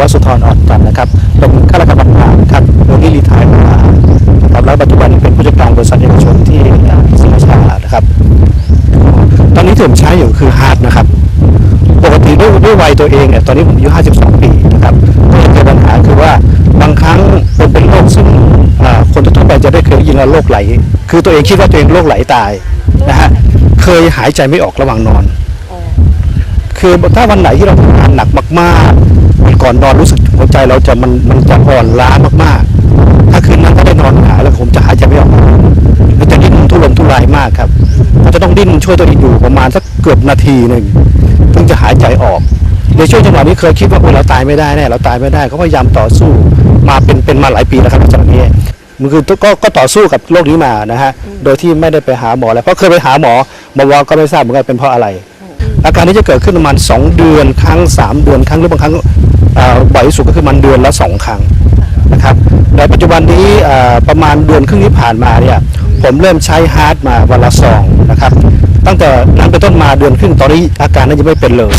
วัสุธรอ่อนจันทร์นะครับเป็นข้าราชการบำนาญครับโดยที่รีไทายมาครับแล้วปัจจุบันเป็นผู้จัดการบริษัทเอกชนที่ศรีราชานะครับ ตอนนี้ที่ผมใช้อยู่คือฮาร์ดนะครับ ปกติด้วยด้วยวัยตัวเองเนี่ยตอนนี้ผมอายุ 52 ปีนะครับก็จะเจอปัญหาคือว่าบางครั้งผมเป็นโรคซึ่งอ่าคนทั่วๆไปจะได้เคยได้ยินว่าโรคไหล คือตัวเองคิดว่าตัวเองโรคไหลตายนะฮะเคยหายใจไม่ออกระหว่างนอน คือถ้าวันไหนที่เราทำงานหนักมากๆวัน ก่อนนอนรู้สึกหัวใจเราจะมันมันจะอ่อนล้ามากๆ ถ้าคืนนั้นถ้าได้นอนหายแล้วผมจะหายใจไม่ออกมันจะดิ้นทุรนทุรายมากครับมันจะต้องดิ้นช่วยตัวเองอยู่ประมาณสักเกือบนาทีหนึ่งถึงจะหายใจออกในช่วงจังหวะนี้เคยคิดว่าโอ้เราตายไม่ได้แน่เราตายไม่ได้ก็พยายามต่อสู้มาเป็นเป็นมาหลายปีแล้วครับจังหวะนี้มันคือก็ก็ต่อสู้กับโรคนี้มานะฮะโดยที่ไม่ได้ไปหาหมอแล้วเพราะเคยไปหาหมอหมอว่าก็ไม่ทราบเหมือนกันเป็นเพราะอะไรอาการนี้จะเกิดขึ้นประมาณ 2 เดือนครั้ง 3 เดือนครั้งหรือบางครั้ง บ่อยที่สุดก็คือมันเดือนละ2ครั้งนะครับในปัจจุบันนี้อ่อประมาณเดือนครึ่งที่ผ่านมาเนี่ยผมเริ่มใช้ฮาร์ดมาวันละซองนะครับตั้งแต่นั้นเป็นต้นมาเดือนครึ่งตอนนี้อาการน่าจะไม่เป็นเลย